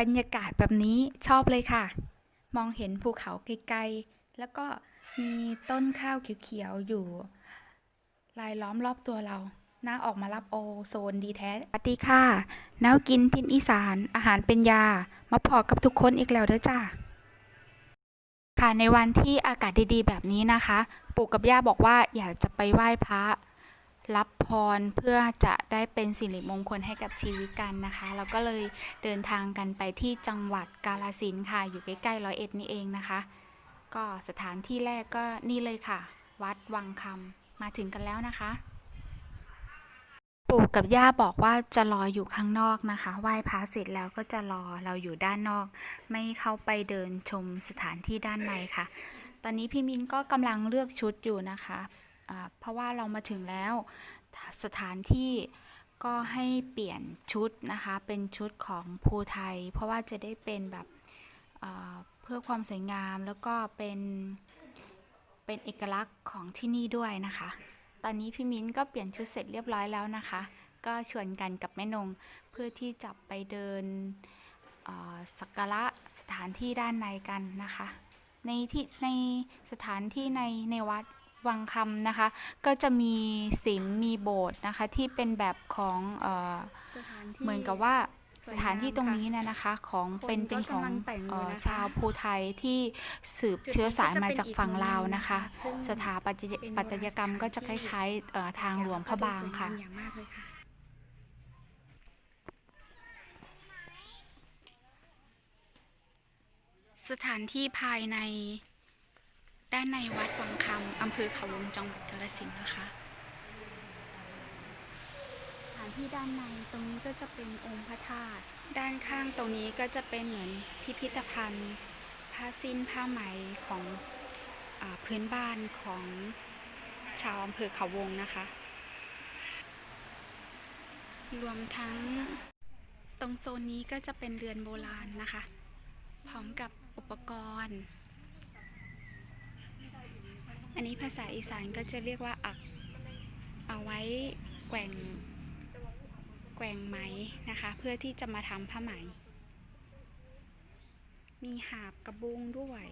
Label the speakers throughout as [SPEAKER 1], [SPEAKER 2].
[SPEAKER 1] บรรยากาศแบบนี้ชอบเลยค่ะ มองเห็นภูเขาไกลๆ แล้วก็มีต้นข้าวเขียวๆ อยู่รายล้อมรอบตัวเรา น่าออกมารับโอโซนดีแท้สวัสดีค่ะแนวกินทินอีสาน อาหารเป็นยา มาพอกับทุกคนอีกแล้วเด้อจ้า ค่ะ ในวันที่อากาศดีๆ แบบนี้นะคะ ปู่กับย่าบอกว่าอยากจะไปไหว้พระ รับพรเพื่อจะได้เป็นสิริมงคลให้กับชีวิตกันนะคะ เราก็เลยเดินทางกันไปที่จังหวัดกาฬสินค่ะ อยู่ใกล้ๆร้อยเอ็ดนี่เองนะคะ ก็สถานที่แรกก็นี่เลยค่ะ วัดวังคำมาถึงกันแล้วนะคะปู่กับย่าบอกว่าจะรออยู่ข้างนอกนะคะไหว้พระเสร็จแล้วก็จะรอเราอยู่ด้านนอก ไม่เข้าไปเดินชมสถานที่ด้านในค่ะ ตอนนี้พี่มินก็กำลังเลือกชุดอยู่นะคะ เพราะว่าเรามาถึงแล้วสถานที่ก็ให้เปลี่ยนชุดนะคะ เป็นชุดของภูไทย เพราะว่าจะได้เป็นแบบเพื่อความสวยงามแล้วก็เป็นเป็นเอกลักษณ์ของที่นี่ด้วยนะคะ ตอนนี้พี่มิ้นก็เปลี่ยนชุดเสร็จเรียบร้อยแล้วนะคะ ก็ชวนกันกับแม่นงเพื่อที่จะไปเดินสักการะสถานที่ด้านในกันนะคะ ในที่ในสถานที่ในในวัด วังคำนะคะ ก็จะมีสิมมีโบสถ์นะคะ ที่เป็นแบบของเอ่อ
[SPEAKER 2] สถานที่
[SPEAKER 1] เหมือนกับว่า
[SPEAKER 2] ส
[SPEAKER 1] ส
[SPEAKER 2] วยงาม
[SPEAKER 1] ถานที่ตรง
[SPEAKER 2] ค่ะ
[SPEAKER 1] นี้เนยนะคะของ
[SPEAKER 2] คน
[SPEAKER 1] เป็นเป็น
[SPEAKER 2] ก็
[SPEAKER 1] ของ
[SPEAKER 2] กำลังแต่งอยู่
[SPEAKER 1] เอ่อ
[SPEAKER 2] นะคะ
[SPEAKER 1] ชาวภูไทยที่สืบ
[SPEAKER 2] จุดนี้
[SPEAKER 1] เชื้อสาย
[SPEAKER 2] ก็จะ
[SPEAKER 1] มา
[SPEAKER 2] เป็น
[SPEAKER 1] จาก
[SPEAKER 2] อีก
[SPEAKER 1] ฝั่ง
[SPEAKER 2] มุม
[SPEAKER 1] ลาว
[SPEAKER 2] หนึ่ง
[SPEAKER 1] นะคะ
[SPEAKER 2] นะคะซึ่ง
[SPEAKER 1] สถาปัตย
[SPEAKER 2] เป็น
[SPEAKER 1] ปัตยกรรมก็จะค
[SPEAKER 2] โบราณสถาน
[SPEAKER 1] ล้ายๆเอ่อทางหลวงพระบางค่ะ
[SPEAKER 2] แล้วก็ดูสวยงามอย่างมากเลยค่ะ
[SPEAKER 1] สถานที่ภายใน ด้านในวัดวังคำอำเภอเขาวงจังหวัดกาฬสินธุ์นะคะสถานที่ด้านในตรงนี้ก็จะเป็นองค์พระธาตุด้านข้างตรงนี้ก็จะเป็นเหมือนพิพิธภัณฑ์ผ้าสิ้นผ้าไหมของอาพื้นบ้านของชาวอำเภอเขาวงนะคะ รวมทั้งตรงโซนนี้ก็จะเป็นเรือนโบราณนะคะ พร้อมกับอุปกรณ์ อันนี้ภาษาอีสานก็จะเรียกว่าอัก เอาไว้แกว่งแกว่งไหมนะคะ เพื่อที่จะมาทำผ้าไหม มีหาบกระบุงด้วย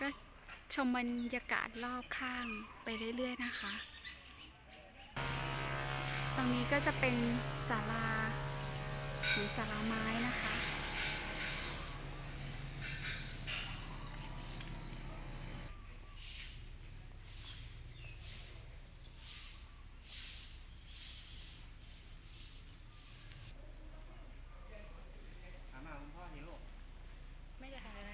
[SPEAKER 1] ก็ชมบรรยากาศรอบข้างไปเรื่อยๆนะคะ ตรงนี้ก็จะเป็นศาลาหรือศาลาไม้นะคะ ไม่ได้ถ่ายอะไร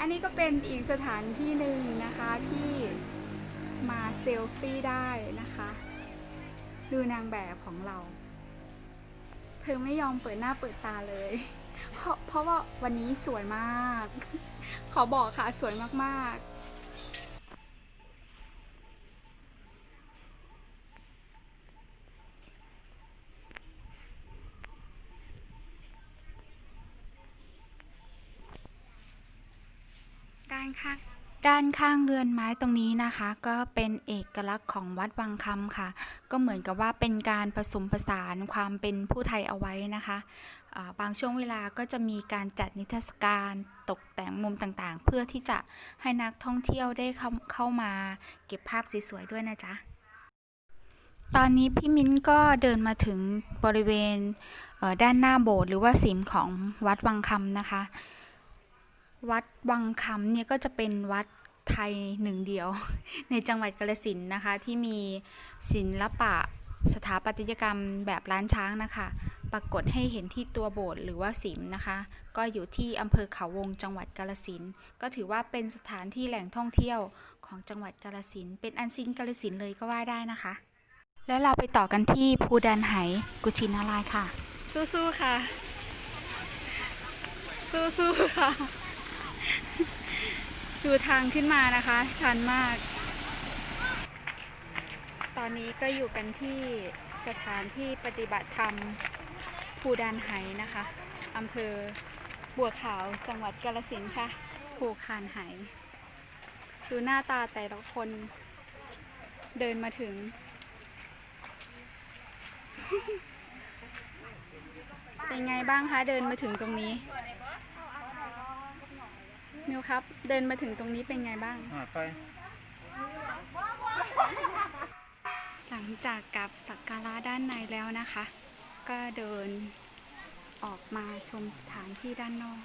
[SPEAKER 1] อันนี้ก็ เป็นอีกสถานที่หนึ่งนะคะที่มาเซลฟี่ได้นะคะ ดูนางแบบของเรา เธอไม่ยอมเปิดหน้าเปิดตาเลย เพราะเพราะว่าวันนี้สวยมาก ขอบอกค่ะสวยมากๆ ด้านข้าง ด้านข้างเรือนไม้ตรงนี้นะคะ ก็เป็นเอกลักษณ์ของวัดวังคำค่ะ ก็เหมือนกับว่าเป็นการผสมผสานความเป็นผู้ไทยเอาไว้นะคะบางช่วงเวลาก็จะมีการจัดนิทรรศการตกแต่งมุมต่างๆ เพื่อที่จะให้นักท่องเที่ยวได้เข้าเข้ามาเก็บภาพสวยๆด้วยนะจ๊ะตอนนี้พี่มิ้นก็เดินมาถึงบริเวณด้านหน้าโบสถ์หรือว่าสิมของวัดวังคำนะคะ วัดวังคำเนี่ยก็จะเป็นวัดไทยหนึ่งเดียว ในจังหวัดกาฬสินนะคะที่มีศิลปะสถาปัตยกรรมแบบล้านช้างนะคะ ปรากฏให้เห็นที่ตัวโบสถ์หรือว่าสิมนะคะ ก็อยู่ที่อำเภอเขาวงจังหวัดกาฬสินก็ถือว่าเป็นสถานที่แหล่งท่องเที่ยวของจังหวัดกาฬสินเป็นอันซินกาฬสินเลยก็ว่าได้นะคะ แล้วเราไปต่อกันที่ภูดันไหกุชินารายค่ะ สู้ๆค่ะ สู้ๆค่ะ ดูทางขึ้นมานะคะ ชันมาก ตอนนี้ก็อยู่กันที่สถานที่ปฏิบัติธรรมภูดานไหนะคะอำเภอบัวขาวจังหวัดกาฬสินค่ะภูคานไหดูหน้าตาแต่ละคนเดินมาถึง เป็นไงบ้างคะ เดินมาถึงตรงนี้ มิวครับ เดินมาถึงตรงนี้เป็นไงบ้าง
[SPEAKER 2] อ่าไป
[SPEAKER 1] หลังจากกลับสักการะด้านในแล้วนะคะ ก็เดินออกมาชมสถานที่ด้านนอก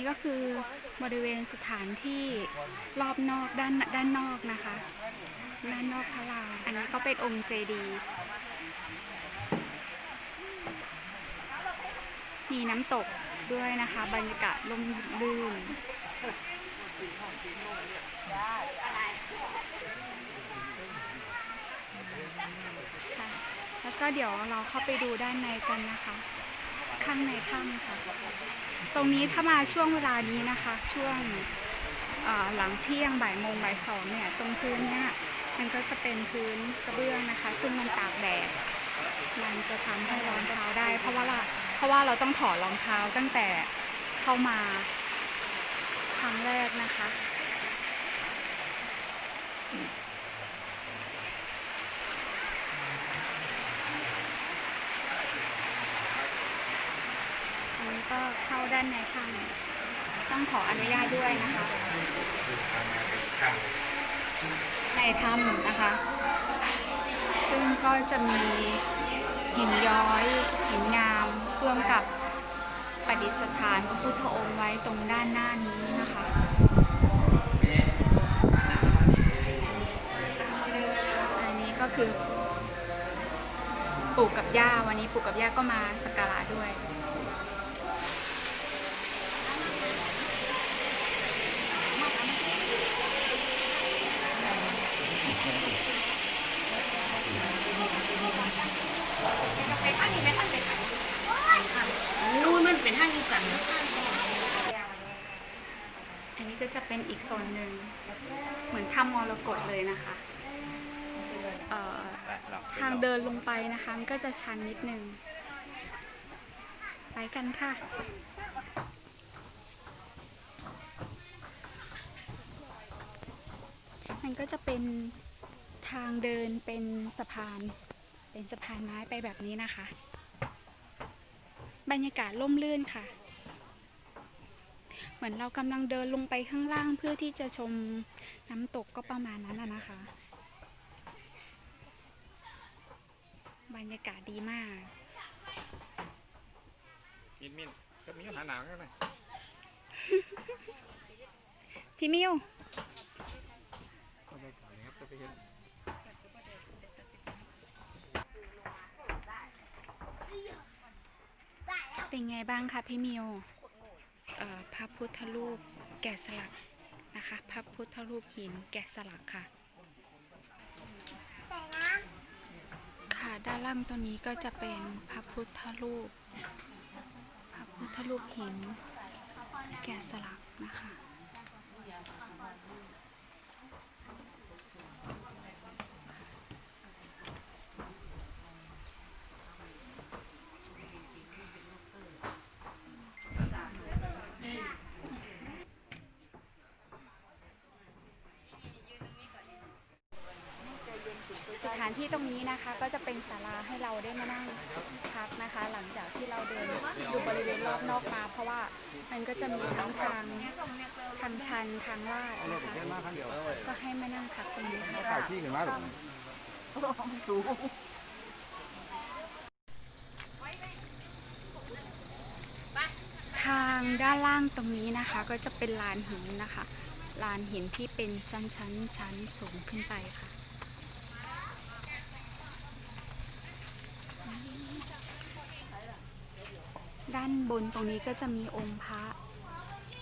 [SPEAKER 1] นี้ก็คือบริเวณสถานที่รอบนอกด้านด้านนอกนะคะ ด้านนอกพระลานอันนี้ก็เป็นองค์เจดีย์มีน้ำตกด้วยนะคะ บรรยากาศลมลื่นแล้วก็เดี๋ยวเราเข้าไปดูด้านในกันนะคะ ข้างในถ้ำค่ะ ตรงนี้ถ้ามาช่วงเวลานี้นะคะ ช่วงหลังเที่ยงบ่ายโมงบ่ายสองเนี่ย ตรงพื้นเนี่ยมันก็จะเป็นพื้นกระเบื้องนะคะ ซึ่งมันตากแดดมันจะทำให้ร้อนเท้าได้ เพราะว่าเราเพราะว่าเราต้องถอดรองเท้าตั้งแต่เข้ามาครั้งแรกนะคะ อันนี้ก็เข้าด้า นในถ้ำต้องขออนุญาตด้วยนะคะ ในถ้ำนะคะ ซึ่งก็จะมีหินย้อยหินงามร่วมกับประดิษฐานพระพุทธองค์ไว้ตรงด้านหน้านี้นะคะอันนี้ก็คือปู่กับย่าวันนี้ปู่กับย่าก็มาสักการะด้วย
[SPEAKER 3] นู่นมันเป็นห้างอยู่กัน
[SPEAKER 1] อันนี้ก็จะเป็นอีกโซนหนึ่งเหมือนถ้ำมรกตเลยนะคะเอ่อ
[SPEAKER 2] ไปเราไป
[SPEAKER 1] ทางเดินลงไปนะคะมันก็จะชันนิดนึง ไปกันค่ะ มันก็จะเป็นทางเดินเป็นสะพาน เป็นสะพานไม้ไปแบบนี้นะคะ บรรยากาศร่มรื่นค่ะ เหมือนเรากำลังเดินลงไปข้างล่างเพื่อที่จะชมน้ำตกก็ประมาณนั้นนะนะคะ บรรยากาศดีมาก
[SPEAKER 2] มินมินจะมีปัญหาหนาวกันไหม
[SPEAKER 1] พี่มิว
[SPEAKER 2] เข้าไปก่อนนะครับจะไปเห็น
[SPEAKER 1] เป็นไงบ้างคะพี่มิวเอ่อ พระพุทธรูปแกะสลักนะคะ พระพุทธรูปหินแกะสลักค่ะ ค่ะด้านล่างตัวนี้ก็จะเป็นพระพุทธรูป พระพุทธรูปหินแกะสลักนะคะ สถานที่ตรงนี้นะคะก็จะเป็นศาลาให้เราได้มานั่งพักนะคะ หลังจากที่เราเดินดูบริเวณรอบนอกมาเพราะว่ามันก็จะมีทั้งทางทางชันทางลาดนะคะ
[SPEAKER 2] มา
[SPEAKER 1] ก็ให้มานั่งพักตรงนี้ค่ะ
[SPEAKER 2] ถ่ายที่หนึ่งมาหรอ
[SPEAKER 1] ทางด้านล่างตรงนี้นะคะ ก็จะเป็นลานหินนะคะลานหินที่เป็นชั้นชั้นชั้นสูงขึ้นไปค่ะ ด้านบนตรงนี้ก็จะมีองค์พระ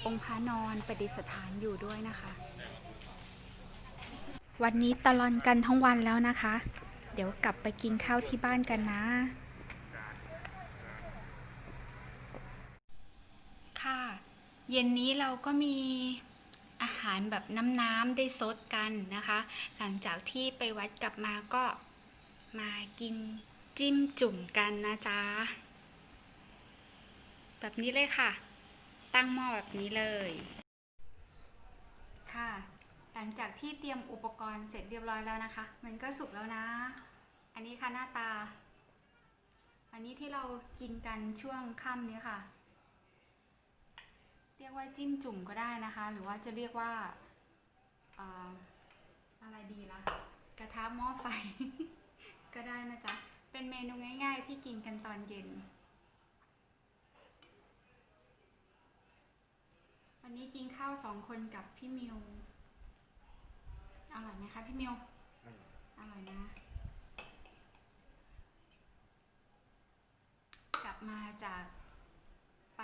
[SPEAKER 1] องค์พระนอนประดิษฐานอยู่ด้วยนะคะ วันนี้ตลอนกันทั้งวันแล้วนะคะ เดี๋ยวกลับไปกินข้าวที่บ้านกันนะ ค่ะ เย็นนี้เราก็มีอาหารแบบน้ำๆได้ซดกันนะคะ หลังจากที่ไปวัดกลับมาก็มากินจิ้มจุ่มกันนะจ๊ะ แบบนี้เลยค่ะ ตั้งหม้อแบบนี้เลย ค่ะ หลังจากที่เตรียมอุปกรณ์เสร็จเรียบร้อยแล้วนะคะ มันก็สุกแล้วนะ อันนี้ค่ะหน้าตา อันนี้ที่เรากินกันช่วงค่ำนี้ค่ะ เรียกว่าจิ้มจุ่มก็ได้นะคะ หรือว่าจะเรียกว่าอะไรดีล่ะ กระทะหม้อไฟ ก็ได้นะจ๊ะ เป็นเมนูง่าย ๆ ที่กินกันตอนเย็น นนี้กินข้าวสองคนกับพี่มิวอร่อยไหมคะพี่มิวอร่อยนะ กลับมาจากไป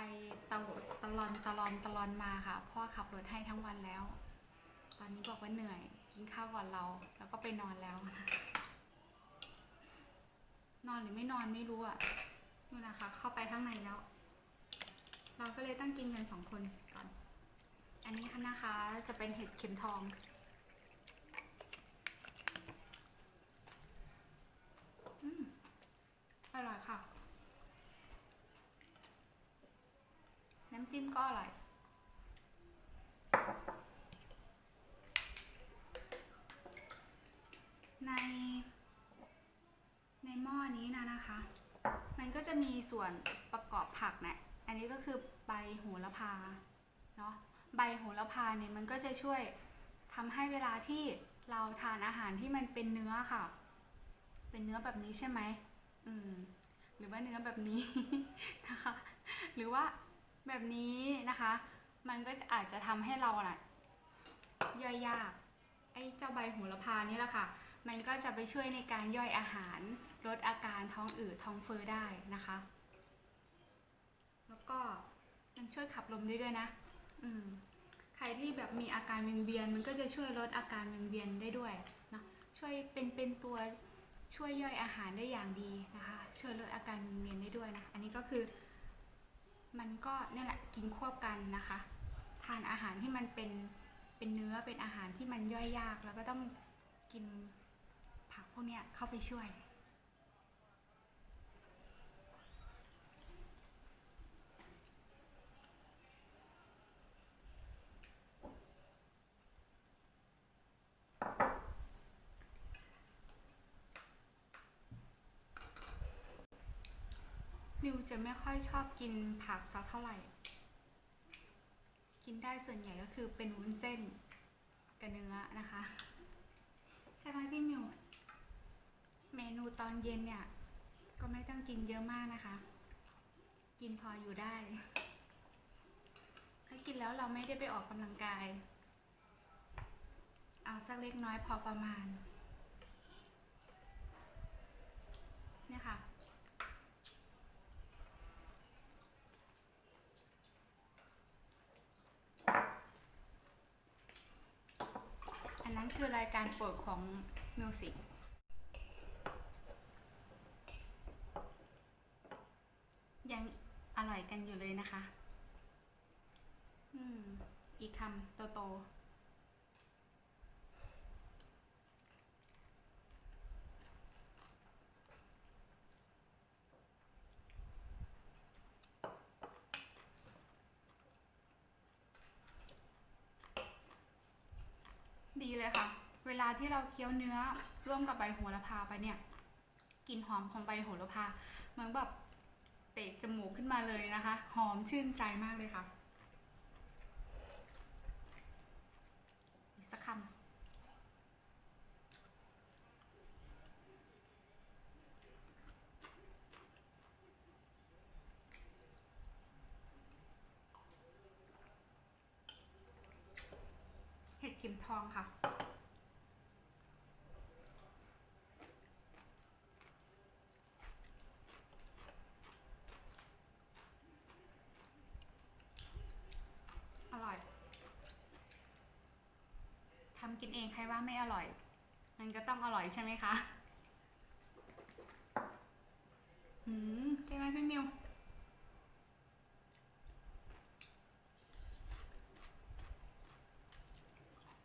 [SPEAKER 1] ตะตะลอนตะลอนตะลอนมาค่ะ พ่อขับรถให้ทั้งวันแล้ว ตอนนี้บอกว่าเหนื่อย กินข้าวก่อนเรา แล้วก็ไปนอนแล้ว นอนหรือไม่นอนไม่รู้อะนู่นนะคะ เข้าไปข้างในแล้ว เราก็เลยต้องกินกันสองคนก่อน อันนี้ค่ะนะคะจะเป็นเห็ดเข็มทองอืมอร่อยค่ะ น้ำจิ้มก็อร่อย ใน ในหม้อนี้นะนะคะ มันก็จะมีส่วนประกอบผักเนะี่ยอันนี้ก็คือใบโหระพา เนาะ ใบโหระพาเนี่ยมันก็จะช่วยทำให้เวลาที่เราทานอาหารที่มันเป็นเนื้อค่ะ เป็นเนื้อแบบนี้ใช่ไหมอืมหรือว่าเนื้อแบบนี้นะคะ หรือว่าแบบนี้นะคะ มันก็จะอาจจะทำให้เราน่ะย่อยยากไอ้เจ้าใบโหระพานี่แหละค่ะ มันก็จะไปช่วยในการย่อยอาหาร ลดอาการท้องอืดท้องเฟ้อได้นะคะ แล้วก็ยังช่วยขับลมได้ด้วยนะ ใครที่แบบมีอาการเวิงเวียนมันก็จะช่วยลดอาการเวิงเวียนได้ด้วยเนาะช่วยเป็นเป็นตัวช่วยย่อยอาหารได้อย่างดีนะคะ ช่วยลดอาการเวิงเวียนได้ด้วยนะอันนี้ก็คือ มันก็เนี่ยแหละกินควบกันนะคะ ทานอาหารที่มันเป็นเป็นเนื้อเป็นอาหารที่มันย่อยยาก แล้วก็ต้องกินผักพวกเนี้ยเข้าไปช่วย วจะไม่ค่อยชอบกินผักสักเท่าไหร่ กินได้ส่วนใหญ่ก็คือเป็นวุ้นเส้นกับเนื้อนะคะ ใช่ไหมพี่มิวเมนูตอนเย็นเนี่ย ก็ไม่ต้องกินเยอะมากนะคะ กินพออยู่ได้ถ้ากินแล้วเราไม่ได้ไปออกกำลังกาย เอาสักเล็กน้อยพอประมาณเนี่ยค่ะ นั้นคือรายการโปรดของมิวสิกยังอร่อยกันอยู่เลยนะคะ อืม อีกคำโตๆ ดีเลยค่ะ เวลาที่เราเคี้ยวเนื้อร่วมกับใบโหระพาไปเนี่ยกลิ่นหอมของใบโหระพาเหมือนแบบเตะจมูกขึ้นมาเลยนะคะ หอมชื่นใจมากเลยค่ะ อีกสักคำเห็ดเข็มทองค่ะ อำ กินเองใครว่าไม่อร่อย มันก็ต้องอร่อยใช่ไหมคะหืมใช่ไหมพี่มิว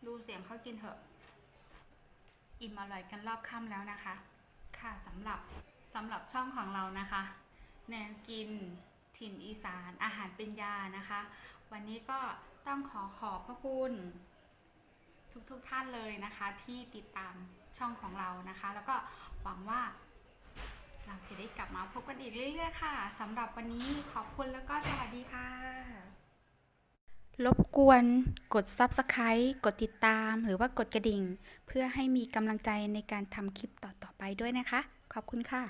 [SPEAKER 1] ดูเสียงเขากินเถอะ อิ่มอร่อยกันรอบค่ำแล้วนะคะ ค่ะสำหรับสำหรับช่องของเรานะคะแนวกินถิ่นอีสานอาหารเป็นยานะคะ วันนี้ก็ต้องขอขอบพระคุณ ทุกๆทท่านเลยนะคะที่ติดตามช่องของเรานะคะ แล้วก็หวังว่าเราจะได้กลับมาพบกันอีกเรื่อยๆค่ะสำหรับวันนี้ขอบคุณแล้วก็สวัสดีค่ะ รบกวนกด Subscribe กดติดตามหรือว่ากดกระดิ่ง เพื่อให้มีกำลังใจในการทำคลิปต่อๆไปด้วยนะคะ ขอบคุณค่ะ